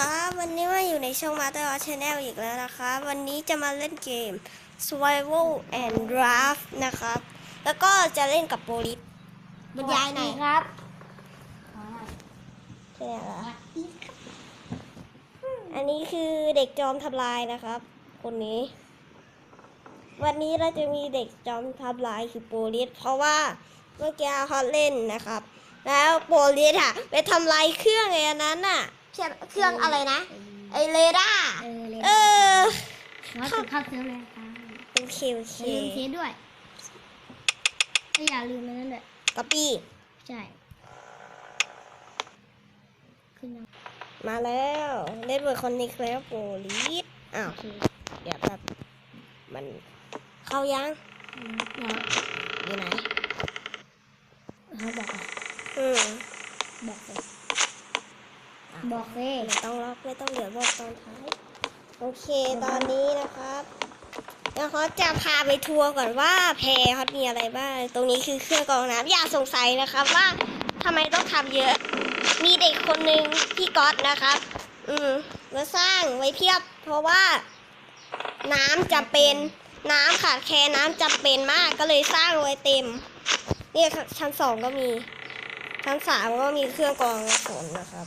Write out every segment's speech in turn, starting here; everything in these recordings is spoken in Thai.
ครับ วันนี้มาอยู่ในช่อง Master of Channel อีกแล้วนะครับ วันนี้จะมาเล่นเกม Survival and Draft นะครับ แล้วก็จะเล่นกับโปลิสบรรยายหน่อยครับใช่เหรออันนี้คือเด็กจอมทำลายนะครับ คนนี้ วันนี้เราจะมีเด็กจอมทำลายคือโปลิสเพราะว่าเมื่อกี้เขาเล่นนะครับ แล้วโปลิสอะไปทำลายเครื่องไอ้อันนั้นอะ ใช่เครื่องอะไรนะไอเรดาร์เออเลยเออว่าถึงเข้าเซิร์ฟเลยครับโอเคโอเคอย่าลืมเทสด้วยก็อย่าลืมมันนั่นด้วยก๊อปปี้ใช่ขึ้นยังมาแล้วเล่นเบอร์คอนเนคแล้วโปลิสอ้าวโอเคเดี๋ยวแบบมันเข้ายัง อืมเดี๋ยว อยู่ไหน เขาบอกอะ อืม บอกเลย อะ บอก เลยไม่ต้องล็อกไม่ต้องเดี๋ยวบอกตอนท้าย โอเคตอนนี้นะครับแล้วเขาจะพาไปทัวร์ก่อนว่าแพรเขามีอะไรบ้าง ตรงนี้คือเครื่องกรองน้ำอย่าสงสัยนะครับว่าทำไมต้องทำเยอะ มีเด็กคนหนึ่งพี่ก๊อตนะครับ อืมมาสร้างไว้เพียบ เพราะว่า น้ำจะเป็นน้ำขาดแคลนน้ำจำเป็นมากก็เลยสร้างไว้เต็ม เนี่ยชั้นสองก็มี ชั้นสามก็มีเครื่องกรองน้ำฝนนะครับ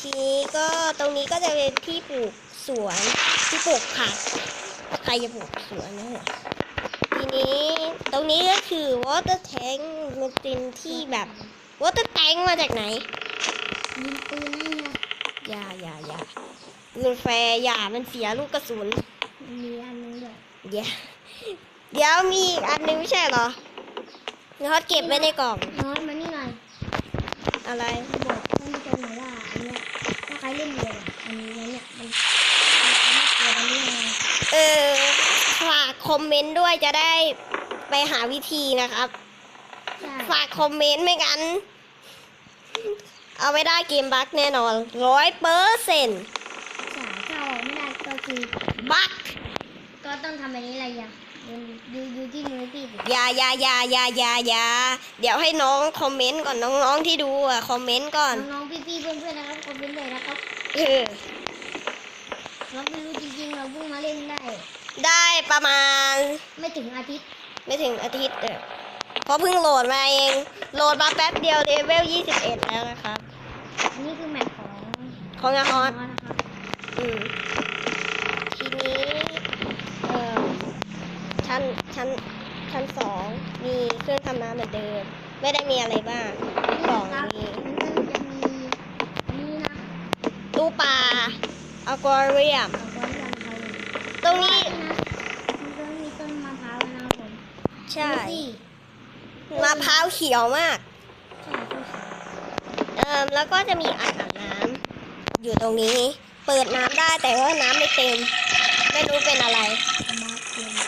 ทีนี้ก็ตรงนี้ก็จะเป็นที่ปลูกสวนที่ปลูกผักใครจะปลูกสวนนะเนี่ยทีนี้ตรงนี้ก็คือ water tank มันเป็นที่แบบ water tank มาจากไหนยิงปืนให้นะอย่าอย่าอย่าปืนแฟร์อย่ามันเสียลูกกระสุนมีอันนึงด้วยเดี๋ยวเดี๋ยวมีอีกอันนึงไม่ใช่เหรอเดี๋ยวเขาเก็บไว้ในกล่องน้อยมานี่หน่อยอะไรบอกท่านผู้ชมหน่ อยว่าอันเนี้ยถ้าใครเล่นเลยอะอันนี้เนี่ยมันมันไม่เกิดอันนี้ไงเออฝากคอมเมนต์ด้วยจะได้ไปหาวิธีนะครับ ใช่ฝากคอมเมนต์ไม่กันเอาไม่ได้เกมบั๊กแน่นอนร้อยเปอร์เซ็นต์ใช่ถ้าออกไม่ได้ก็คือบั๊กก็ต้องทำแบบนี้อะไรอย่างดูดูดูที่มือพี่สิอย่าอย่าอย่าอย่าอย่าอย่าเดี๋ยวให้น้องคอมเมนต์ก่อนน้องๆที่ดูอะคอมเมนต์ก่อน น้องๆพี่ๆเพื่อนๆนะ เออเราไม่รู้จริงๆเราเพิ่งมาเล่นได้ ได้ประมาณ ไม่ถึงอาทิตย์ ไม่ถึงอาทิตย์เออเพราะเพิ่งโหลดมาเอง โหลดมาแป๊บเดียวเลเวล21 แล้วนะครับอันนี้คือแมปของของอาฮอตนะครับอืมทีนี้เอ่อชั้นชั้นชั้นสองมีเครื่องทำน้ำเหมือนเดิม ไม่ได้มีอะไรบ้างกล่องครับมี ปลาอควาเรียมเอาไว้ยังไงตรงนี้นะมันก็มีต้นมะพร้าวนะครับผมใช่ดูสิมะพร้าวเขียวมากใช่ดูสิเอ่อแล้วก็จะมีอ่างอาบน้ำอยู่ตรงนี้ เปิดน้ำได้แต่ว่าน้ำไม่เต็ม ไม่รู้เป็นอะไรเอามาเตรียมไว้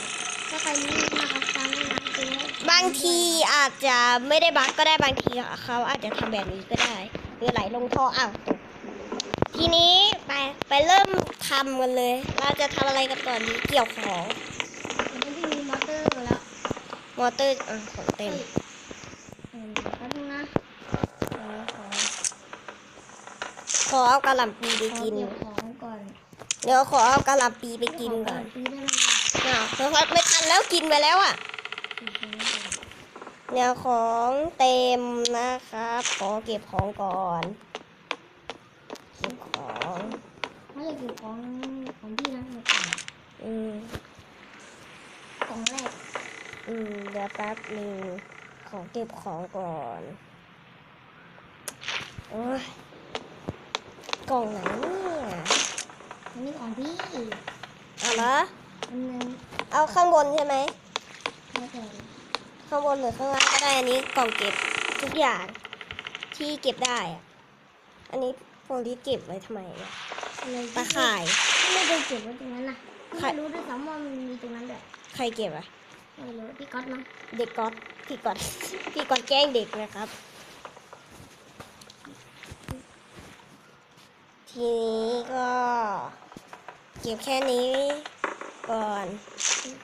ถ้าใครรู้นะครับการเล่นน้ำเกมบางทีอาจจะไม่ได้บั๊กก็ได้บางทีเขาอาจจะทำแบบนี้ก็ได้หรือไหลลงท่ออ้าวตก ทีนี้ไปไปเริ่มทำกันเลย เราจะทำอะไรกันก่อนดีเกี่ยวของมันที่มีมอเตอร์หมดแล้วมอเตอร์อะของเต็มเออแป๊บนึงนะเดี๋ยวขอขอเอากะหล่ำปีไปขอกินเก็บของก่อนเดี๋ยวขอเอากะหล่ำปีไปกินก่อนซื้อได้ไหมอ้าวเพราะว่าไม่ทันแล้วกินไปแล้วอะเดี๋ยวของเต็มนะครับ ขอเก็บของก่อนเก็บของ ไม่ได้เก็บของของพี่นะในกล่องอืมกล่องแรก อืมเดี๋ยวแป๊บหนึ่งขอเก็บของก่อนโอ้ยกล่องไหนเนี่ยอันนี้ของพี่เอาละอันนึงเอาข้างบนใช่ไหมแล้วแต่ข้างบนหรือข้างล่างก็ได้อันนี้กล่องเก็บทุกอย่างที่เก็บได้อะอันนี้โพลีเก็บไว้ทำไมอะ อะไรตาข่ายไม่ได้เก็บไว้ตรงนั้นนะใครไม่รู้ด้วยซ้ำว่ามันมีตรงนั้นด้วยใครเก็บอะไม่รู้พี่ก๊อตมั้งเด็กก๊อตพี่ก๊อตพี่ก๊อตแกล้งเด็กนะครับ ทีนี้ก็เก็บแค่นี้ก่อน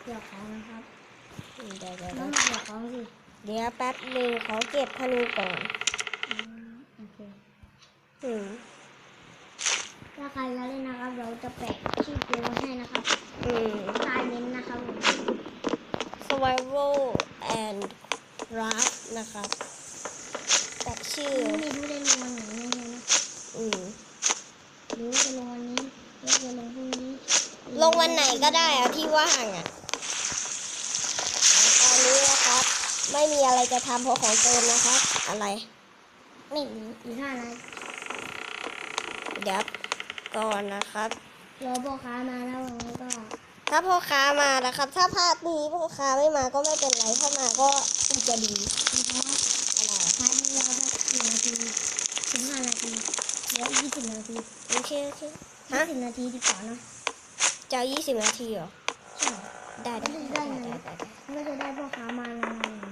เกี่ยวของนะครับเดี๋ยวเดี๋ยวต้องเดี๋ยวเกี่ยวของสิเดี๋ยวแป๊บหนึ่งขอเก็บธนูก่อนอืมโอเคอืม ถ้าใครจะเล่นนะครับ เราจะแปะชื่อเกมไว้ให้นะครับอืม ใต้เน้นนะครับผม survival and craft นะครับแต่ชื่อ ไม่รู้ได้ลงวันไหนแน่ๆนะอืม หรือจะลงวันนี้หรือจะลงพรุ่งนี้ลงวันไหนก็ได้อะที่ว่างอะตอนนี้นะครับ ไม่มีอะไรจะทำเพราะของเกินนะครับ อะไร ไม่มีอีกห้านาทีเดี๋ยว ก่อนนะครับ รอพ่อค้ามาแล้วมันก็ถ้าพ่อค้ามานะครับ ถ้าพลาดนี้พ่อค้าไม่มาก็ไม่เป็นไรถ้ามาก็คงจะดีนะครับอะไรใช้เวลาได้สี่นาทีถึงห้านาทีเหลืออีกยี่สิบนาทีโอเคโอเคยี่ฮะสิบนาทีดีกว่าเนอะจะยี่สิบนาทีเหรอใช่ได้ได้ได้ได้ได้ได้ไม่จะได้พ่อค้ามานาน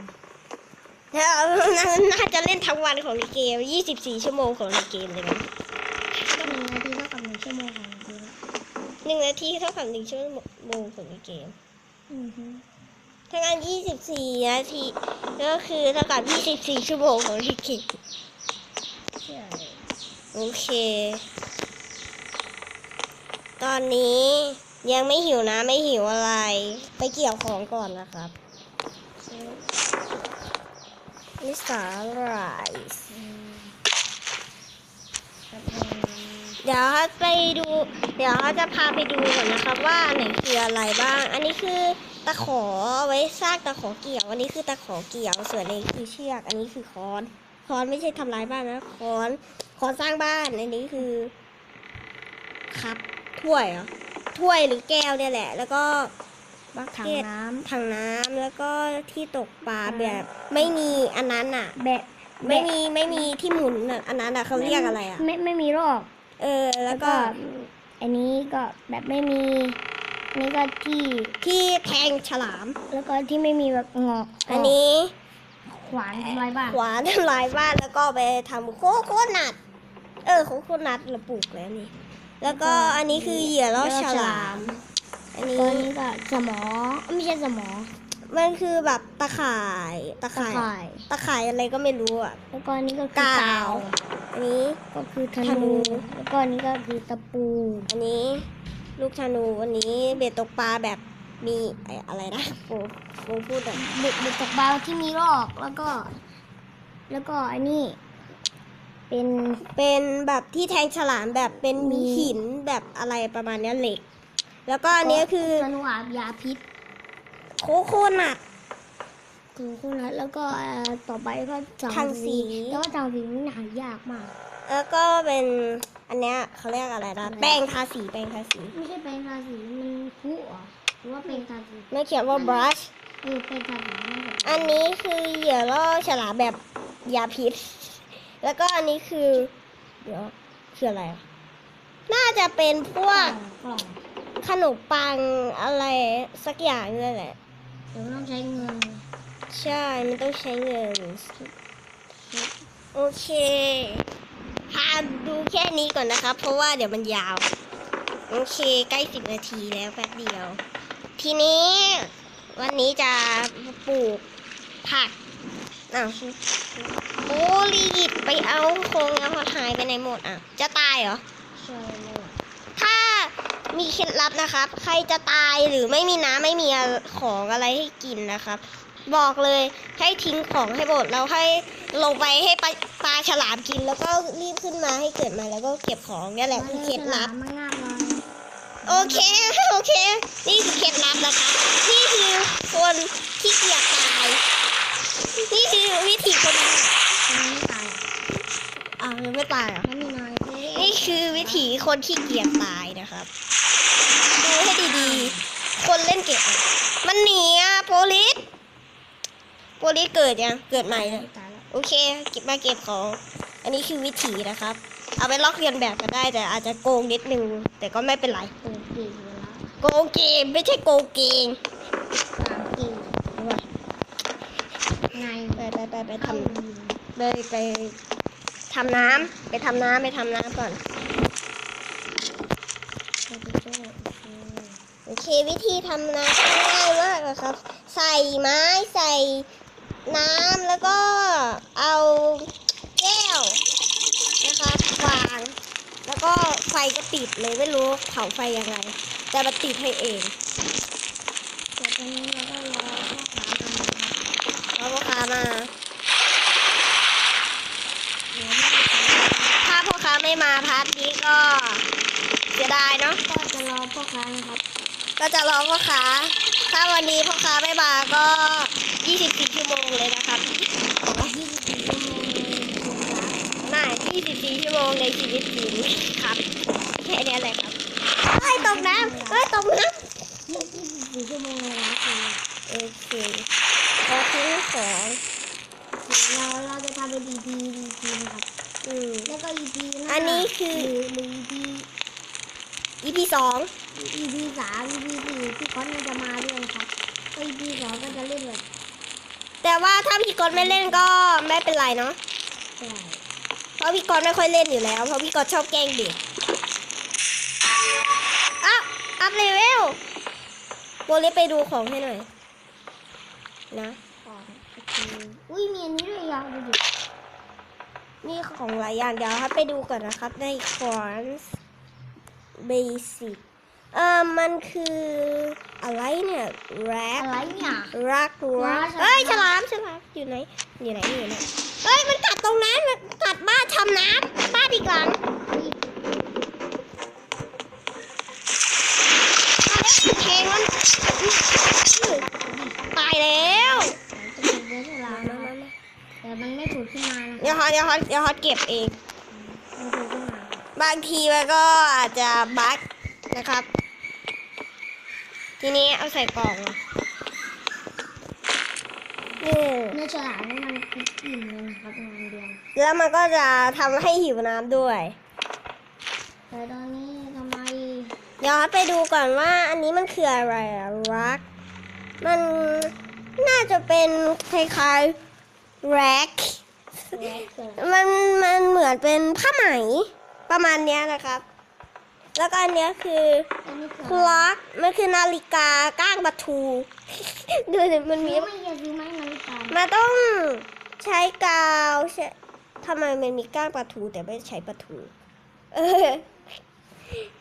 แล้วน่าน่าจะเล่นทั้งวันของในเกม 24 ชั่วโมงของในเกมเลยมั้ย ก็หนึ่งนาทีเท่ากับหนึ่งชั่วโมงของจริง ห นึ่งนาทีเท่ากับหนึ่งชั่วโมงของในเกมอือฮึถ้างั้น24นาทีก็คือเท่ากับ24ชั่วโมงของในเกมใช่โอเค ตอนนี้ยังไม่หิวนะไม่หิวอะไร ไปเกี่ยวของก่อนนะครับนี่สาหร่ายอืมครับ เดี๋ยวเขาไปดู เดี๋ยวเขาจะพาไปดูก่อนนะครับว่าอันไหนคืออะไรบ้าง อันนี้คือตะขอไว้ซากตะขอเกี่ยว อันนี้คือตะขอเกี่ยวส่วนอันนี้คือเชือก อันนี้คือค้อน ค้อนไม่ใช่ทำลายบ้านนะ ค้อนค้อนสร้างบ้าน อันนี้คือ ครับถ้วยเหรอถ้วยหรือแก้วเนี่ยแหละ แล้วก็บักถังเก็ตน้ถังน้ำแล้วก็ที่ตกปลาแบบไม่มีอันนั้นอะำแบะไม่มีไม่มีที่หมุนอะอันนั้นอะเขาเรียกอะไรอะ ไม่ไม่มีรอก เออ แล้แล้ววก็ก็ อันนี้ก็แบบไม่มีอันนี่ก็ที่ที่แทงฉลาม แล้วก็ที่ไม่มีแบบงอกอันนี้ ขวานทำลายบ้านขวานทำลายบ้านแล้วก็ไปทำโคโคนัทเออโคโคนัทเราปลูกแล้วนี่ แล้วก็อันนี้คือเหยื่อล่อฉลาม อันนี้ตัวนี้ก็สมอไม่ใช่สมอมันคือแบบตะข่าย ตะตะข่ายข่าย ตะข่ายอะไรก็ไม่รู้อะ แล้วก็อันนี้ก็คือกาวกาว อันนี้ก็คือธธนูนู แล้วก็อันนี้ก็คือตะปู อันนี้ลูกธนู อันนี้เบ็ดตกปลาแบบมีไอ้อะไรนะโฟโฟพูดอะเบ็ดเบ็ดตกปลาที่มีรอกแล้วก็ แล้วก็อันนี้ เป็นเป็นแบบที่แทงฉลามแบบเป็นมีหินแบบอะไรประมาณเนี้ยเหล็ก แล้วก็อันนี้คือธนูอาบยาพิษ โคโคนัท คือคุณนัทแล้วก็เอ่อต่อไปก็จัทางสีแต่ว่าจังสีนี่หายากมาก แล้วก็เป็นอันเนี้ยเขาเรียกอะไรนะอะไรแป้งทาสีแป้งทาสี ไม่ใช่เป็นทาสีมันคุเหรอหรือว่าเป็นทาสีไม่เขียนว่า brush เออเป็นทาสีไม่ใช่อันนี้คือเหยื่อล่อฉลามแบบยาพิษ แล้วก็อันนี้คือเดี๋ยวคืออะไรอะน่าจะเป็นพวกกล่องขนมปังอะไรสักอย่างนี่แหละเดี๋ยวต้องใช้เงิน ใช่ มันต้องใช้เงิน โอเคพาดูแค่นี้ก่อนนะครับ เพราะว่าเดี๋ยวมันยาว โอเค ใกล้สิบนาทีแล้วแป๊บเดียว ทีนี้ วันนี้จะปลูกผักอ้าวโอ้ลีดไปเอาโครงแล้วเขาหายไปไหนหมดอะ จะตายเหรอใช่เลยถ้ามีเคล็ดลับนะครับ ใครจะตายหรือไม่มีน้ำไม่มีของอะไรให้กินนะครับ บอกเลยให้ทิ้งของให้หมดแล้วให้ลงไปให้ปลาปลาฉลามกิน แล้วก็รีบขึ้นมาให้เกิดมาแล้วก็เก็บของนี่แหละคือเคล็ดลับมันง่ายเลยโอเคโอเค นี่คือเคล็ดลับนะคะนี่คือคนที่เกียจตายนี่คือวิธีคนมันไม่ตายอ่าวยังไม่ตายเหรอะแล้วมีน้อยเท่นี่คือวิถีคนขี้เกียจตายนะครับดูให้ดีๆ คนเล่นเก็บอะมันหนีอะโปลิส โปลิสเกิดยังเกิดใหม่เลยตายแล้วโอเคเก็บมาเก็บของอันนี้คือวิถีนะครับ เอาไปลอกเรียนแบบก็ได้แต่อาจจะโกงนิดนึงแต่ก็ไม่เป็นไรโอ้เก่งเลยละโกงเกมไม่ใช่โกงเกงสามเก่งในไปไปไปไปทเข้ายิงำไปไปทำน้ำไปทำน้ำไปทำน้ำก่อนโอ้โหโอเคโอเควิธีทำน้ำง่ายมากนะครับ ใส่ไม้ใส่ น้ำแล้วก็เอาแก้วนะครับวาง แล้วก็ไฟก็ติดเลยไม่รู้เผาไฟยังไง แต่มันติดให้เองแต่ตอนนี้เราก็รอพ่อค้ามานครับเพราะพ่อค้ามาถ้าพ่อค้าไม่มาพาร์ทนี้ก็เสียดายเนาะก็จะรอพ่อค้านะครับ ก็จะรอพ่อค้า ถ้าวันนี้พ่อค้าไม่มาก็24ชั่วโมงเลยนะครับ24ชั่วโมงเลยพ่อค้าน่า24ชั่วโมงในชีวิตจริงครับ แค่นี้แหละครับเฮ้ยตกน้ำเฮ้ยตกน้24ชั่วโมงเลยนะคือำโอเคขอทิ้งของเราเราจะทำเป็น EP EP นะครับ อืมแล้วก็ EP หน้าอันนี้คือหรือหรือ EP EP สอง EP สาม EP สี่ที่คอนมันจะมาด้วยนะครับก็ EP สองก็จะเล่นแบบแต่ว่าถ้าพี่กรณ์ไม่เล่นก็ไม่เป็นไรเนาะใช่เพราะพี่กรณ์ไม่ค่อยเล่นอยู่แล้ว เพราะพี่กรณ์ชอบแกล้งเด็กอ้าวอัพเลเวลโบลิสไปดูของให้หน่อย นะก่อนโอเคอุ้ยมีอันนี้ด้วยยังดูดินี่ของหลายอย่างเดี๋ยวครับไปดูก่อนนะครับในคอร์ส เบสิกเอ่อมันคืออะไรเนี่ยแรปอะไรเนี่ยรักรักว้าเอ้ยฉฉลาลามมฉลามอยู่ไหนอยู่ไหนอยู่ไหนเอ้ยมันกัดตรงนั้นมันกัดบ้านทำน้ำบ้านอีกหลังมาแล้วแทงมันตายแล้วจะเป็นเนื้อฉลามนะครับแต่มันไม่ถูกขึ้นมานะเดี๋ยวฮอตเดี๋ยวฮอตเดี๋ยวฮอตเก็บเองมันถูกขึ้นมา บางทีมันก็อาจจะบั๊กนะครับ ทีนี้เอาใส่กล่องนี่เนื้อฉลามนี่มันคืออิ่มเลยนะครับงานเดียวแล้วมันก็จะทำให้หิวน้ำด้วยแต่ตอนนี้ทำไมเดี๋ยวไปดูก่อนว่าอันนี้มันคืออะไรอะรัก มันน่าจะเป็นคล้ายๆแร็กแรกเกิดมันมันเหมือนเป็นผ้าไหม ประมาณเนี้ยนะครับ แล้วก็อันเนี้ยคืออันนี้คือคล็อกมันคือนาฬิกาก้างประทู ดูสิมันมี ไม่อยากซื้อไม้นาฬิกามันต้องใช้กาวใช่ทำไมมันมีก้างประทูแต่ไม่ใช้ประทู เออ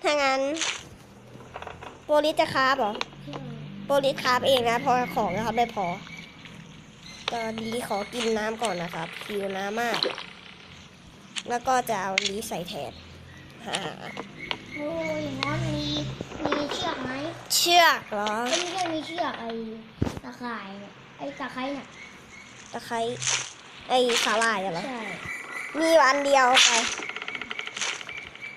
ถ้างั้น โปลิสจะคราบเหรอ โปลิสคราบเองนะเพอของนะครับไม่พอ ตอนนี้ขอกินน้ำก่อนนะครับหิวน้ำมาก แล้วก็จะเอานี้ใส่แทนหาโอ้ยฮอนมีมีเชือกไหมเชือกเหรอไม่ใช่มีเชือกไอ้ตะข่ายเนี่ยไอ้ตะไคร้เนี่ยตะไคร้ไอ้สาหร่ายอะเหรอใช่มีอยู่อันเดียวไป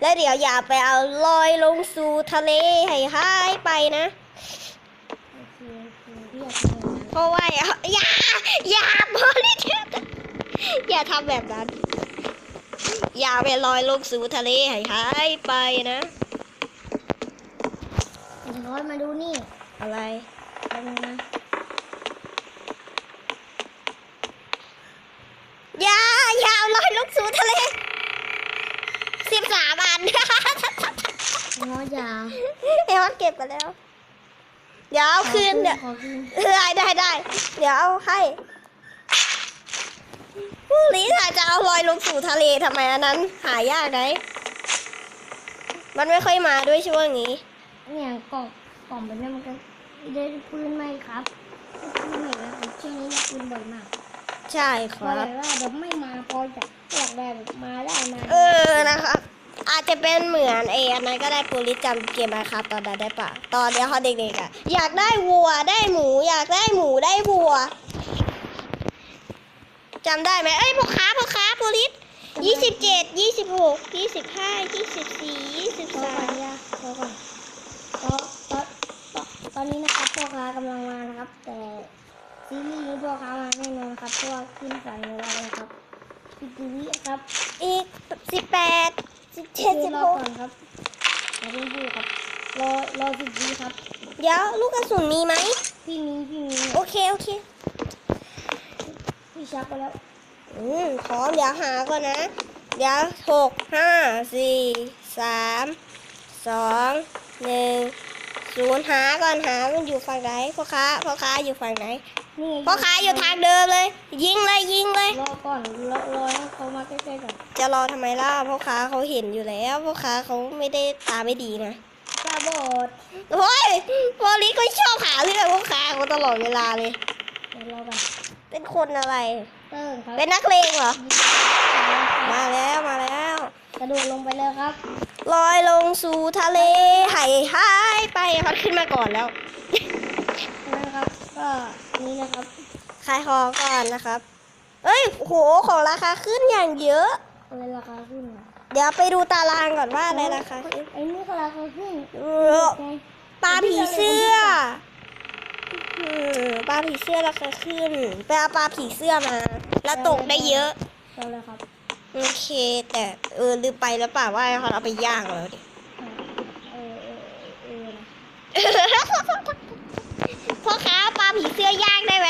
แล้วเดี๋ยวอย่าไปเอาลอยลงสู่ทะเลให้หายไปนะโอเคโอเคเรียกเลยนะเพราะว่าอย่าอย่าอย่าบริเทอย่าทำแบบนั้น อย่าไปลอยลงสู่ทะเลให้หายไปนะไอ้ฮอนมาดูนี่ อะไรแป๊บนึงนะอย่าอย่าเอาลอยลงสู่ทะเลสิบสามอันฮอนอย่าเอวเก็บไปแล้ว เดี๋ยวเอาคืนเดี๋ยวขอคืนได้ได้ได้เดี๋ยวเอาให้ผู้ ลิซ่าจะเอาลอยลงสู่ทะเลทำไมอันนั้น หายากไหนมันไม่ค่อยมาด้วยช่วงนี้ เนี่ยกล่องกล่องแบบนี้มันก็ได้ปืนไหมครับปืนใหม่แล้วช่วงนี้ได้ปืนบ่อยมาก ใช่คพอรัแบบบว่าเดี๋ยวไม่มาพอจะอยากได้แบบมาได้มา เออนะครับอาจจะเป็นเหมือนเออันนั้นก็ได้ปูริสจำเกมมาครับตอนนั้นได้ปะตอนเนี้ยเขาเด็กๆอะอยากได้วัวได้หมู อยากได้หมูได้วัว จำได้ไหมเอ้ยพ่อค้าพ่อค้าปูริสยี่สิบเจ็ดยี่สิบหกยี่สิบห้ายี่สิบสี่ยี่สิบสามเนี่ยพอก่อนตอตอนตอนตอนนี้นะครับพ่อค้ากำลังมานะครับ แต่ซีรีส์นี้พ่อค้ามาแน่นอนครับเพราะว่าขึ้นสั่งเวลาเลยครับพี่กีวิครับ อีกสิบแปดสิบเจ็ดสิบหกครับอย่าเพิ่งพูดครับรอรอสิบวิครับ เดี๋ยวลูกกระสุนมีไหมพี่มีพี่มีโอเคโอเค พี่ชักไปแล้ว อืมพร้อมเดี๋ยวหาก่อนนะ เดี๋ยวหกห้าสี่สามสองหนึ่งศูนย์หาก่อนหามันอยู่ฝั่งไหนพ่อค้าพ่อค้าอยู่ฝั่งไหนนี่ไงพ่อค้าอยู่ทางเดิมเลย ยิงเลยยิงเลย รอก่อนรอรอให้เขามาใกล้ๆก่อนจะรอทำไมล่ะพ่อค้าเขาเห็นอยู่แล้วพ่อค้าเขาไม่ได้ตาไม่ดีนะตาบอดโอ้ยพอลิก็ชอบหาเรื่องพ่อค้าเขาตลอดเวลาเลยเดี๋ยวรอก่อน เป็นคนอะไรเติ้งครับเป็นนักเลงเหรอ มาแล้วมาแล้ว กระโดดลงไปเลยครับลอยลงสู่ทะเลหายหายไปเขาขึ้นมาก่อนแล้ว นะครับก็นี่นะครับขายของก่อนนะครับ เอ้ยโหของราคาขึ้นอย่างเยอะ อะไรราคาขึ้นอะเดี๋ยวไปดูตารางก่อนว่าอะไรราคาขึ้นไอ้นี่ก็ราคาขึ้นเออไงปลาผีเสื้ออืม ปลาผีเสื้อราคาขึ้นไปเอาปลาผีเสื้อมา แล้วตกได้เยอะเอาเลยครับ โอเค แต่เออลืมไปแล้วเปล่าว่าเขาเอาไปย่างแล้วดิเออเออเออนะพ่อค้าปลาผีเสื้อย่างได้ไหม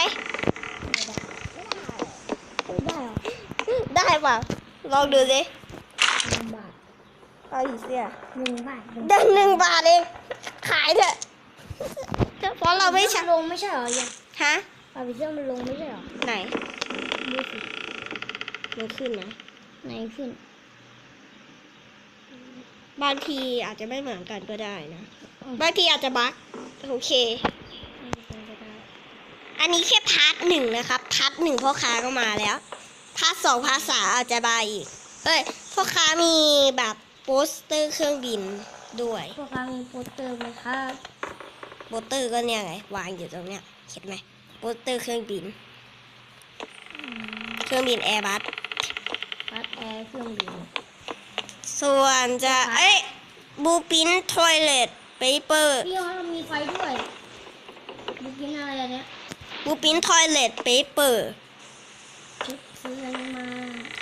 ไม่ได้หรอได้เปล่าลองดูสิหนึ่งบาทปลาผีเสื้อหนึ่งบาทหนึ่งได้หนึ่งบาทเองขายเถอะ เพราะเราไม่ใช่ลงไม่ใช่เหรอยังฮะปลาผีเสื้อมันลงไม่ใช่เหรอไหนดูสิมันขึ้นนะไหนขึ้น บางทีอาจจะไม่เหมือนกันก็ได้นะ บางทีอาจจะบั๊กโอเคไม่เป็นไปได้อันนี้แค่พาร์ทหนึ่งนะครับ พาร์ทหนึ่งพ่อค้าก็มาแล้ว พาร์ทสองพาร์ทสามอาจจะมาอีก เอ้ยพ่อค้ามีแบบโปสเตอร์เครื่องบินด้วยพวกเขามีโปสเตอร์ไหมครับ โปสเตอร์ก็เนี่ยไงวางอยู่ตรงเนี้ยเห็นไหมโปสเตอร์เครื่องบินอืมเครื่องบินแอร์บัสพัดแอร์เครื่องบิน ส่วนจะเอ้ยบูปินทอยเลตเปเปอร์พี่เขามีไฟด้วยดูกินอะไรอันเนี้ยบูปินทอยเลตเปเปอร์ซื้อซื้ออะไรมา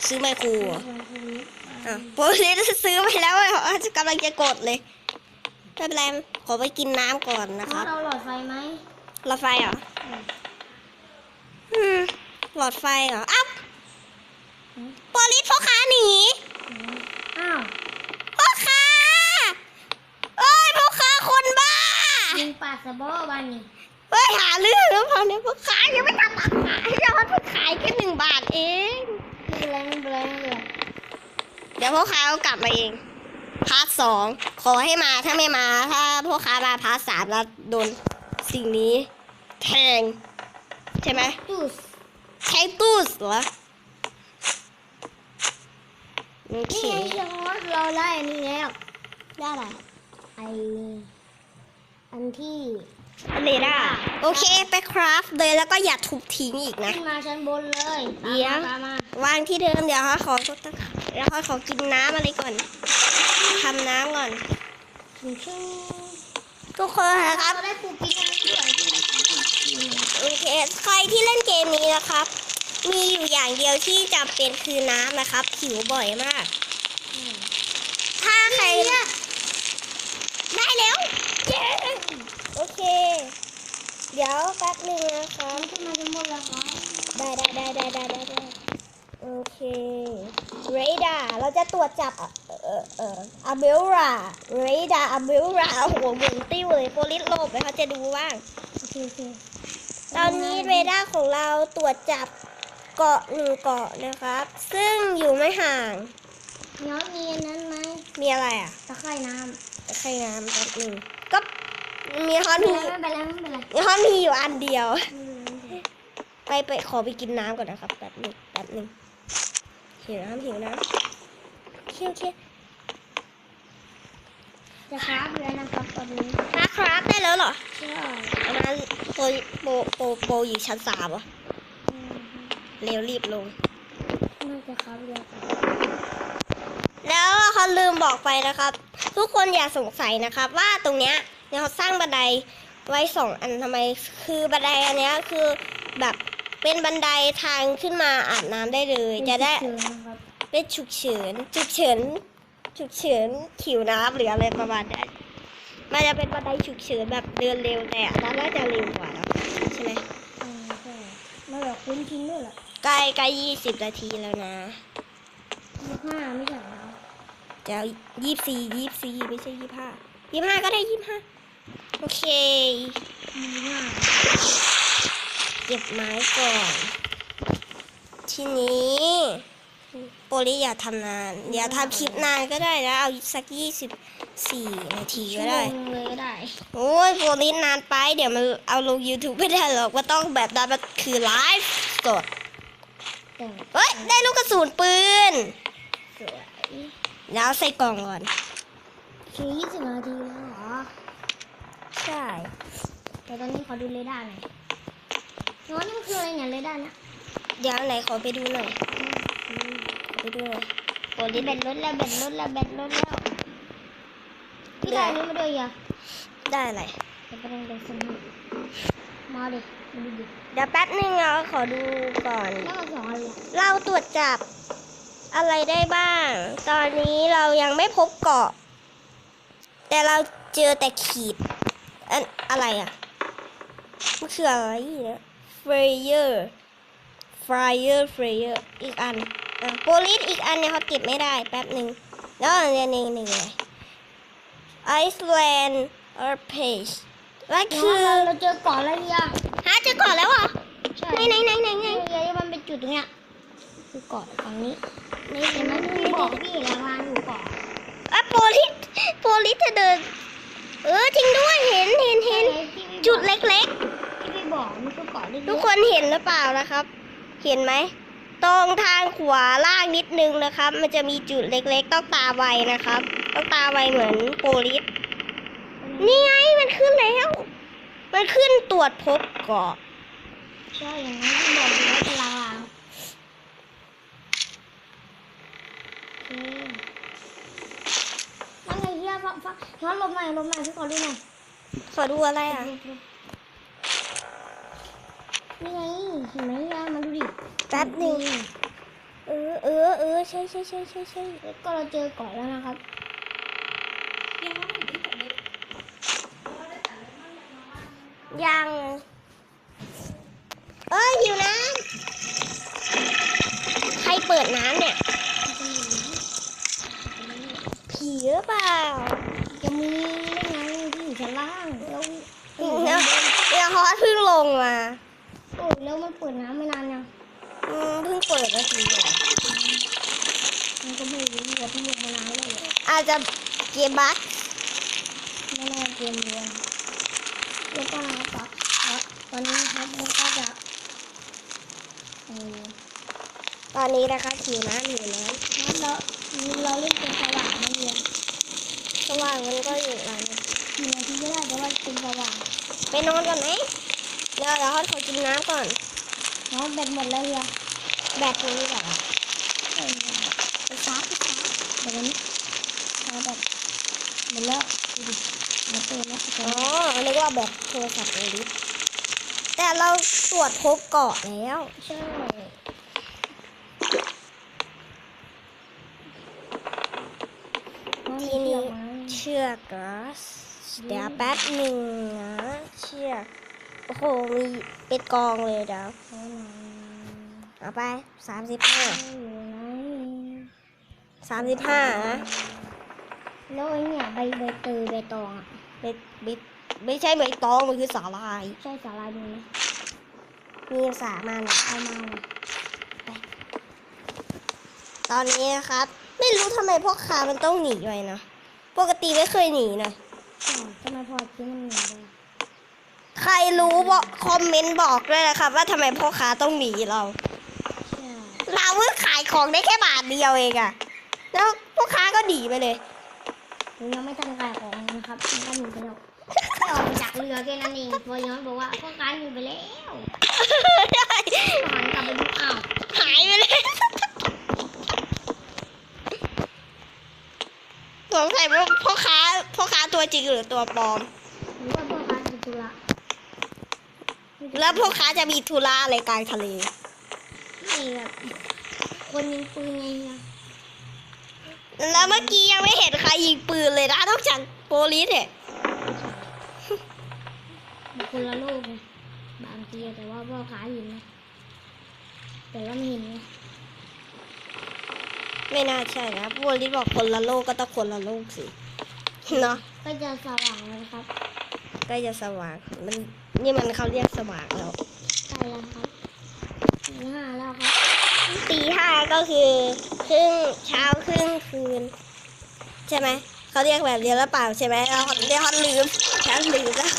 ซื้อไมโครซื้อเหรอไฟพวกนี้อะโปรลิสซื้อไปแล้วเหรอกำลังจะกดเลยไม่เป็นไร ขอไปกินน้ำก่อนนะเพครัราะบเราหลอดไฟไหมหลอดไฟเหรออืมอืมหลอดไฟเหรออ้าวอืมโปรลิสพ่อค้าหนีอืมอ้าวพ่อค้าเอ้ยพ่อค้าคนบ้ายิงปาดสะบอบ้านนี่เฮ้ยหาเรื่องแล้วพอเนี่ยพ่อค้ายังไม่ทำราคาให้ยอดเพิ่งขายแค่หนึ่งบาทเองไม่เป็นไรไม่เป็นไรไม่เป็นไรเดี๋ยวพ่อค้าก็กลับมาเองพาร์ทสองขอให้มาถ้าไม่มาถ้า พ่อค้ามาพาร์ทสามแล้วโดนสิ่งนี้แทง ใช่ไหมตุสใช้ตู้สเหรอโอเคนี่ไงยังว่าเราได้อันนี้แล้วได้ละไออันที่เรดาร์โอเคไปคราฟเลยแล้วก็อย่าทุบทิ้งอีกนะขึ้นมาชั้นบนเลยเดี๋ยวตามมาวางที่เดิมเดี๋ยวเขาขอเดี๋ยวเขาขอกินน้ำอะไรก่อนทำน้ำก่อนถึงชื่อ ทุกคนนะครับได้ปูปีน้ำด้วยโอเคใครที่เล่นเกมนี้นะครับ มีอยู่อย่างเดียวที่จำเป็นคือน้ำนะครับหิวบ่อยมาก ถ้าใครได้แล้วเย้โอเค เดี๋ยวแป๊บหนึงนะคะขึ้นมาชั้นบนแล้วครับได้ได้ได้ได้ได้ได้ได้โอเค เรดาร์เราจะตรวจจับ อะเออเอออาเบลราเรดาร์อาเบลราหัวหมุนติ้วเลยโปลิสโลบเลยเขาจะดูบ้างโอเคโอเคตอนนี้เรดาร์ของเราตรวจจับเกาะหนึ่งเกาะนะครับ ซึ่งอยู่ไม่ห่าง น้องมีอันนั้นไหมมีอะไรอะตะไคร่น้ตะไคร่น้ำแป๊บหนึ่งก็มีฮอำนไม่มีเป็นไรไม่เป็นไรไม่เป็นไรมีฮอนมีอยู่อันเดียวไม่เป็นไรไปไปขอไปกินน้ำก่อนนะครับแป๊บหนึงแป๊บหนึงหิวน้ำหิวน้ำโอเคโอเค จะคราฟเลยนะครับตอนนี้มาครับได้แล้วเหรอใช่ประมาณโปรโปรโปรโปรอยู่ชั้นสามเหรออืมเร็วรีบลง น่าจะคราฟเรือก่อนแล้วเขาลืมบอกไปนะครับ ทุกคนอย่าสงสัยนะครับ ว่าตรงเนี้ยเนี่ยเขาสร้างบันไดไว้สองอันทำไมคือบันไดอันเนี้ยคือแบบเป็นบันไดทางขึ้นมาอาบน้ำได้เลย จะได้เป็นฉุกเฉินนะครับ เป็นฉุกเฉินฉุกเฉิน ฉุกเฉินขิวน้ำหรืออะไรประมาณนั้นมันจะเป็นบันไดฉุกเฉินแบบเดินเร็วแต่อันนั้นน่าจะเร็วกว่าแล้วใช่ไหมอืมใช่ไม่แบบคุ้นทิ้งด้วยเหรอใกล้ใกล้ยี่สิบนาทีแล้วนะยี่ห้าไม่ใช่เหรอจะยี่สี่ยี่สี่ไม่ใช่ยี่ห้ายี่ห้าก็ได้ยี่ห้าโอเคดีมากเก็บไม้ก่อน ทีนี้ โปลิอย่าทำนาน อย่าทำคลิปนานก็ได้นะ เอาสักยี่สิบสี่นาทีก็ได้ ชั่วโมงเลยก็ได้ โอ้ยโปลินานไป เดี๋ยวมันเอาลง YouTube ไม่ได้หรอกว่าต้องแบบนั้นมันคือไลฟ์สด แต่เฮ้ย ได้ลูกกระสุนปืน สวยแล้วเอาใส่กล่องก่อน คือยี่สิบนาทีแล้วเหรอ ใช่ แต่ตอนนี้ขอดูเรดาร์หน่อยน้องนี่มันคืออะไรเนี่ยเรดาร์เนี่ยเดี๋ยวไหนขอไปดูหน่อยขอ ไปดูหน่อยโปลิแบตลดแล้วแบตลดแล้วแบตลดแล้วพี่ได้อันนี้มาด้วยอะได้อะไรจะไปเรียนเป็นสมุดมาดิมาดูดิเดี๋ยวแป๊บนึงเราขอดูก่อนแล้วมาสองอะไรอะเราตรวจจับอะไรได้บ้าง ตอนนี้เรายังไม่พบเกาะ แต่เราเจอแต่ขีดอันอะไรอะมันคืออะไรเนี่ยเฟรเยอร์ฟรายเออร์เฟรเยอร์ อีกอัน อะโปลิสอีกอันเนี่ยเขาเก็บไม่ได้แป๊บหนึ่งแล้วอันนี้นี่นี่ไงไอซ์แลนด์เออร์เพจนั่นคืคืออเราเจอเกาะอะไรเนี่ยหาเจอเกาะแล้วเหรอใช่ไหนไหนไหนไหนไหนไงไงมันเป็นจุดตรงเนี้ยคือเกาะฝั่งนี้นี่เห็นไหมที่บอกพี่ลางๆอยู่เกาะอะโปลิสโปลิสจะเดิน เออจริงด้วยเห็นเห็นเห็นที่พี่จุดบอกเล็กที่พี่บอกมันคือเกาะเล็กๆๆทุกคนเห็นหรือเปล่านะครับ เห็นไหม ตรงทางขวาล่างนิดนึงนะครับ มันจะมีจุดเล็กๆ ต้องตาไวนะครับ ต้องตาไวเหมือนโปลิสนี่ไงมันขึ้นแล้ว มันขึ้นตรวจพบเกาะใช่อย่างนั้นที่บอกอยู่ว่าเป็นลางๆโอเคนั่นไงเฮียฟังฟังย้อนลมหน่อยลมหน่อยพี่ขอดูหน่อยขอดูอะไรอะ นี่ไงเห็นไหมยามาดูดิแป๊บหนึ่งเออเออเออใช่ใช่ใช่ใช่ใช่แล้วก็เราเจอเกาะแล้วนะครับยังเอ้ยหิวน้ำใครเปิดน้ำเนี่ยผีหรือเปล่าจะมีได้ไงที่อยู่ชั้นล่างแล้วเดี๋ยวเดี๋ยวฮอสเพิ่งลงมา โอ้แล้วมันเปิดน้ำไม่นานยังอืมเพิ่งเปิดนาทีเดียวมันก็ไม่รู้ว่าพี่ลงมานานแล้วเหรออาจจะเกมบัคไม่น่เกมเรียนแล้วก็นะครับตอนนี้นะครับมันก็จะตอนนี้นะคะหิวน้ำหิวน้แล้วเราเล่นเป็นสว่างไม่เรียนสว่างมันก็อยู่หลังกี่นทีก็ได้แต่ว่าเป็นสว่างไปนอนก่อนไหม ดี๋ยวเดี๋ยวฮอสขอกินน้ำก่อนน้องแบตหมดแล้วเฮียแบตนี้แบบเออไปชาร์จไปชาร์จเดี๋ยวนี้ชาร์จแบตหมดแล้วดูดิหมดตัวแล้วอ๋อนึกว่าแบตโทรศัพท์เอลิสแต่เราตรวจพบเกาะแล้วใช่ทีนี้เชือกกราสเดี๋ยวแป๊บหนึ่งนะเชือก โอ้โห มีเป็นกองเลยเดี๋ยวเอาไปสามสิบห้าสามสิบห้านะแล้วไอ้เนี่ยใบใบเตยใบตองอะไม่ไม่ไม่ใช่ใบตองมันคือสาลายใช่สาลายดูไหมมีสามันเอามาตอนนี้นะครับ ไม่รู้ทำไมพ่อค้ามันต้องหนีไปนะปกติไม่เคยหนีนะใช่ทำไมพอคิดมันหนึ่งเลย ใครรู้บอกคอมเมนต์บอกด้วยนะครับ ว่าทำไมพ่อค้าต้องหนีเราใช่เราเพิ่งขายของได้แค่บาทเดียวเองอะแล้วพ่อค้าก็หนีไปเลยหนูยังไม่ทันขายของนะครับมันก็หนีไปแล้วแค่ออกมาจากเรือแค่นั้นเองพอย้อนบอกว่าพ่อค้าหนีไปแล้วหันกลับไปดูอ้าวหายไปเลยสงสัยว่าพ่อค้าพ่อค้าตัวจริงหรือตัวปลอม หรือว่าพ่อค้าจะตุละ แล้วพ่อค้าจะมีธุระอะไรกลางทะเล ไม่แบบคนยิงปืนไงเฮียแล้วเมื่อกี้ยังไม่เห็นใครยิงปืนเลยนะนอกจากโปลิสเนี่ยมันคนละโลกไงบางทีแต่ว่าพ่อค้าเห็นนะแต่ว่าไม่เห็นไงไม่น่าใช่นะโปลิสบอกคนละโลกก็ต้องคนละโลกสิเนาะก็จะสว่างแล้วนะครับใกล้จะสว่างมัน นี่มันเขาเรียกสว่างแล้วใช่แล้วครับตีห้าแล้วครับตีห้าก็คือครึ่งเช้าครึ่งคืน ใช่ไหมเขาเรียกแบบเดียวแล้วเปล่าใช่ไหมเราเรียกฮอตลืมฉันลืมแล้ว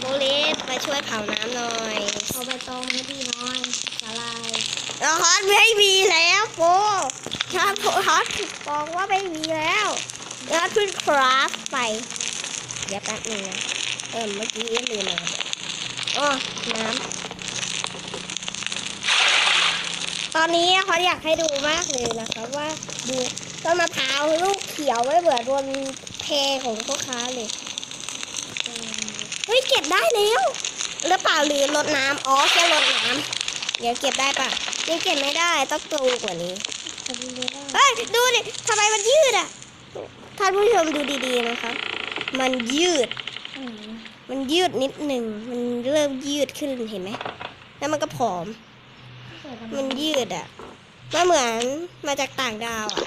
โบเลสมาช่วยเผาน้ำหน่อยเอาใบตองให้พี่น้อยสาลายแล้วฮอตไม่มีแล้วโปฮอตฮอตบอกว่าไม่มีแล้วแล้วเพิ่งคราฟไปเดี๋ยวแป๊บนึงนะ เออเมื่อกี้ลืมอะไรอ๋อน้ำตอนนี้เขาอยากให้ดูมากเลยนะครับว่าดูต้นมะพร้าวลูกเขียวไม่เหมือนบนเพของพ่อค้าเลยเฮ้ยเก็บได้แล้วหรือเปล่าหรือรดน้ำอ๋อแค่รดน้ำเดี๋ยวเก็บได้ปะยังเก็บไม่ได้ต้องตูกว่านี้เฮ้ยดูดิทำไมมันยืดอะท่านผู้ชมดูดีๆนะครับ มันยืด มันยืดนิดหนึ่ง มันเริ่มยืดขึ้นเห็นไหม แล้วมันก็ผอม มันยืดอะมันเหมือนมาจากต่างดาวอะ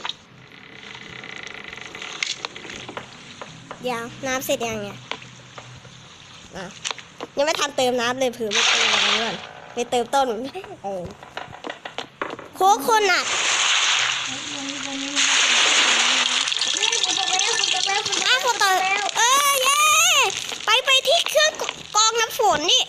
เดี๋ยวน้ำเสร็จยังเนี่ยอะยังไม่ทันเติมน้ำเลยเผือไปเติมน้ำก่อนไปเติมต้นเออโค้กคนอะวันนี้วันนี้มันก็เป็นนี่ผมตกแล้วผม ฝนนี่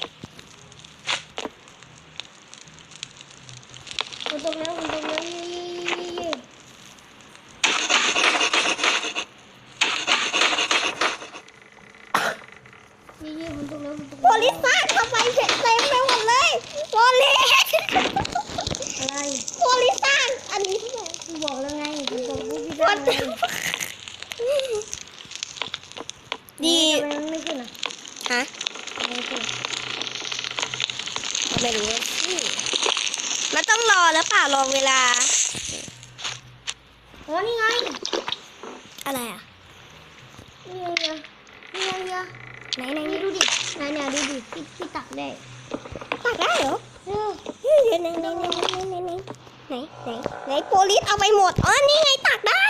ไหนโพลิสเอาไปหมดอ๋อนี่ไงตักได้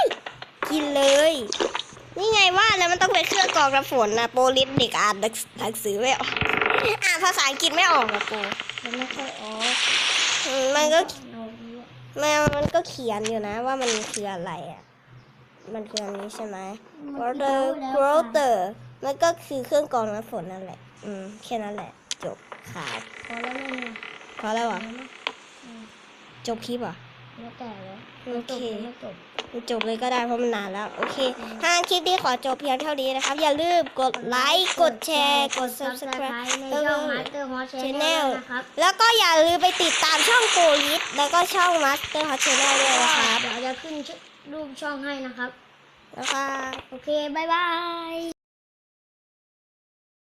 กินเลย นี่ไงว่าแล้วมันต้องเป็นเครื่องกรองน้ำฝนนะโปลิสเด็กอ่านหนังสือไม่ออกอ่านภาษาอังกฤษไม่ออกอะโปมันไม่ค่อยออกอืมมันก็เอาดีอะมันมันก็เขียนอยู่นะว่ามันคืออะไรอะ มันคืออันนี้ใช่ไหม water grower มันก็คือเครื่องกรองน้ำฝนนั่นแหละ อืมแค่นั้นแหละ จบครับพอแล้วเนี่ยพอแล้วเหรพออะแล้วนะอืมจบคลิปเหรอะ แล้วแต่เลยโอเคจบหรือไม่จบจบเลยก็ได้เพราะมันนานแล้ว โอเคถ้าคลิปนี้ขอจบเพียงเท่านี้นะครับ อย่าลืมกดไลค์กดแชร์กด subscribe ในช่องมาสเตอร์ฮอชแชนแน Channel ลนะครับแล้วก็อย่าลืมไปติดตามช่องโปลิสแล้วก็ช่อง Master Hot Channel ด้วยนะครับเดี๋ยวจะขึ้นรูปช่องให้นะครับแล้วก็โอเคบ๊ายบาย